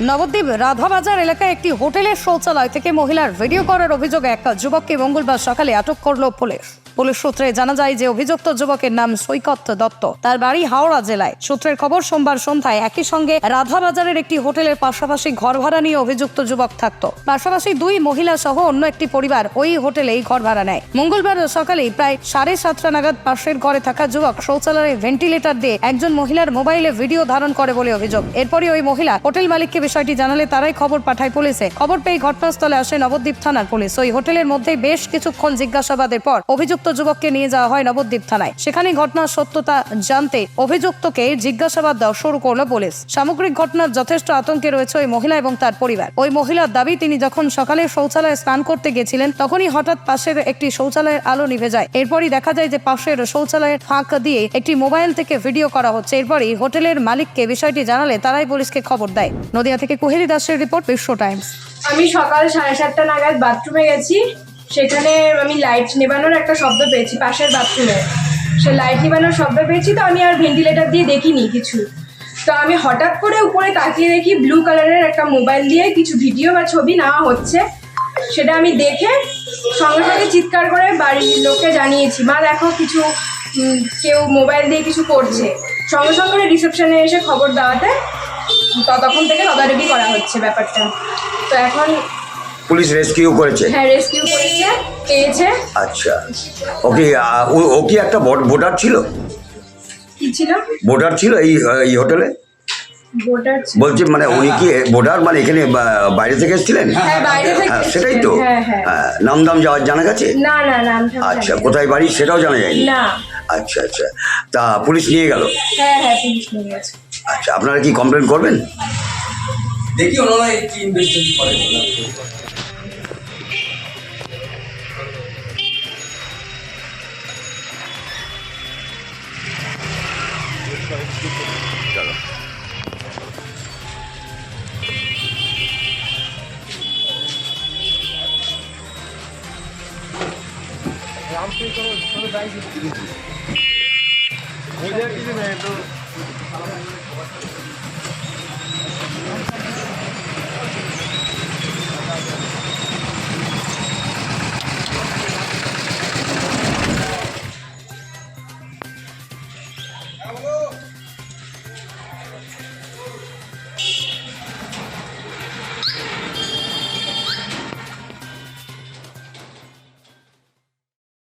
নবদ্বীপ রাধাবাজার এলাকায় একটি হোটেলের শৌচালয় থেকে মহিলার ভিডিও করার অভিযোগে। এক যুবককে মঙ্গলবার সকালে আটক করল পুলিশ। পুলিশ সূত্রে জানা যায় যে অভিযুক্ত যুবকের নাম সৈকত দত্ত। তার বাড়ি হাওড়া জেলায়। সূত্রের খবর, সোমবার সন্ধ্যায় একই সঙ্গে রাধাবাজারের একটি হোটেলের পাশাপাশি ঘর ভাড়া নিয়ে অভিযুক্ত যুবক থাকতো। পাশাপাশি দুই মহিলা সহ অন্য একটি পরিবার ওই হোটেলেই ঘর ভাড়া নেয়। মঙ্গলবার সকালেই প্রায় সাড়ে সাতটা নাগাদ পাশের ঘরে থাকা যুবক শৌচালয়ে ভেন্টিলেটর দিয়ে একজন মহিলার মোবাইলে ভিডিও ধারণ করে বলে অভিযোগ। এরপরই ওই মহিলা হোটেল মালিককে বিষয়টি জানালে তারাই খবর পাঠায় পুলিশে। খবর পেয়ে ঘটনাস্থলে আসে নবদ্বীপ থানার পুলিশ। ওই হোটেলের মধ্যে বেশ কিছুক্ষণ জিজ্ঞাসাবাদের পর অভিযুক্ত যুবককে নিয়ে যাওয়া হয় নবদ্বীপ থানায়। সেখানে ঘটনার সত্যতা জানতে অভিযুক্তকে জিজ্ঞাসাবাদ দেওয়া শুরু করল পুলিশ। সামগ্রিক ঘটনার যথেষ্ট আতঙ্কে রয়েছে ওই মহিলা এবং তার পরিবার। ওই মহিলার দাবি, তিনি যখন সকালে শৌচালয়ে স্নান করতে গেছিলেন, তখনই হঠাৎ পাশের একটি শৌচালয়ের আলো নিভে যায়। এরপরই দেখা যায় যে পাশের শৌচালয়ের ফাঁক দিয়ে একটি মোবাইল থেকে ভিডিও করা হচ্ছে। এরপরই হোটেলের মালিককে বিষয়টি জানালে তারাই পুলিশকে খবর দেয়। নদিয়া থেকে কুহেরি দাসের রিপোর্ট বিশ্ব টাইমস। আমি সকাল সাড়ে সাতটা নাগাদ বাথরুমে গেছি। সেখানে আমি লাইট নেবানোর একটা শব্দ পেয়েছি, পাশের বাথরুমে। সে লাইট নেবানোর শব্দ পেয়েছি তো আমি আর ভেন্টিলেটার দিয়ে দেখিনি কিছু। তো আমি হঠাৎ করে উপরে তাকিয়ে দেখি ব্লু কালারের একটা মোবাইল দিয়ে কিছু ভিডিও বা ছবি নেওয়া হচ্ছে। সেটা আমি দেখে সঙ্গে সঙ্গে চিৎকার করে বাড়ির লোককে জানিয়েছি, মা, দেখো কিছু কেউ মোবাইল দিয়ে কিছু করছে। সঙ্গে সঙ্গে রিসেপশনে এসে খবর দেওয়াতে ততক্ষণ থেকে তদারকি করা হচ্ছে ব্যাপারটা। তো এখন পুলিশ রেস্কিউ করেছে? হ্যাঁ রেস্কিউ করেছে পেয়েছে। আচ্ছা। ওকে ও- কি একটা ভোটার ছিল? কি ছিল? ভোটার ছিল এই এই হোটেলে বলছি মানে উনি কি ভোটার মানে এখানে বাইরে থেকে এসেছিলেন? হ্যাঁ হ্যাঁ সেটাই তো। হ্যাঁ নাম দাম যাওয়ার জানা গেছে? না না নাম আচ্ছা কোথায় বাড়ি সেটাও জানা যায়নি? আচ্ছা আচ্ছা। তা পুলিশ নিয়ে গেল? হ্যাঁ হ্যাঁ পুলিশ নিয়ে গেছে। আচ্ছা আপনারা কি কমপ্লেন করবেন? দেখি ওনারা কি ইনভেস্টমেন্ট করেন রামপুর কোনো কোনো দায়িত্ব কিছু নেই তো ভালো